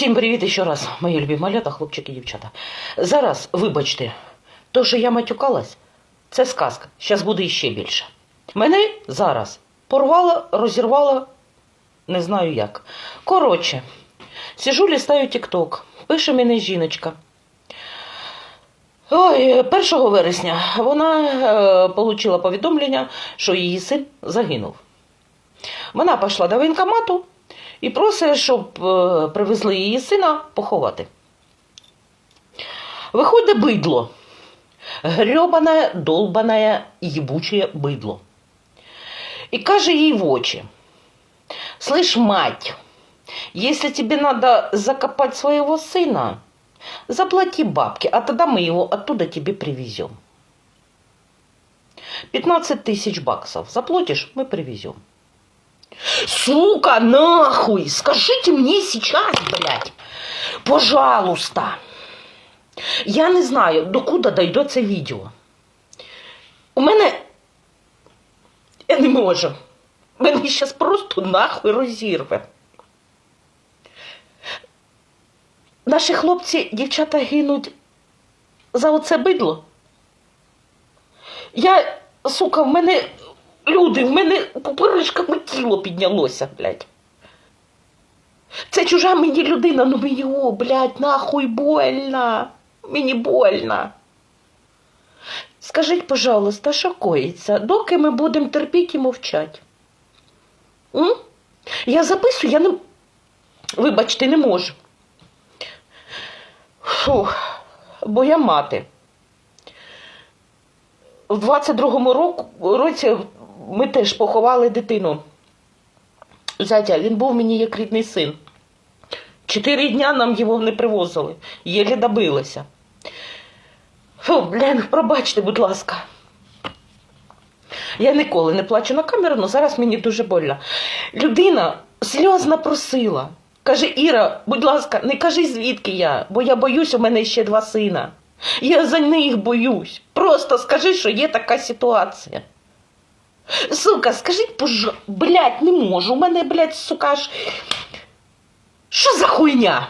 Всім привіт ще раз, мої любі малята, хлопчики і дівчата. Зараз, вибачте, то, що я матюкалась, це сказка. Зараз буде іще більше. Мене зараз порвало, розірвало, не знаю як. Коротше, сижу, лістаю тік-ток, пише мені жіночка. Ой, 1 вересня вона е, отримала повідомлення, що її син загинув. Вона пішла до воєнкомату і просить, щоб е, привезли її сина поховати. Виходить бидло. Гребаное, долбаное, ебучее бидло. І каже їй в очі: Слышь, мать, если тебе надо закопать своего сына, заплати бабки, а тогда мы его оттуда тебе привезем. 15 тысяч баксов заплатишь, мы привезем. Сука, нахуй! Скажите мне сейчас, блядь, пожалуйста. Я не знаю, докуди дойде це відео. У мене. Я не можу. Мене зараз просто нахуй розірве. Наші хлопці, дівчата гинуть за оце бидло. Я, сука, в мене люди, в мене пупиришками тіло піднялося, блядь. Це чужа мені людина, ну мені, о, блядь, нахуй больно. Мені больно. Скажіть, пожалуйста, що коїться, доки ми будемо терпіти і мовчати? М? Я записую, я не. Вибачте, не можу. Фух, бо я мати. В 22-му року, році ми теж поховали дитину. Зятя, він був мені як рідний син. Чотири дня нам його не привозили, єлі добилися. Фу, блін, пробачте, будь ласка. Я ніколи не плачу на камеру, але зараз мені дуже больно. Людина сльозно просила. Каже, Іра, будь ласка, не кажи, звідки я, бо я боюсь, у мене ще два сина. Я за них боюсь. Просто скажи, що є така ситуація. Сука, скажіть, пожалуйста, блядь, не можу. У мене, блядь, сука, аж... Що за хуйня?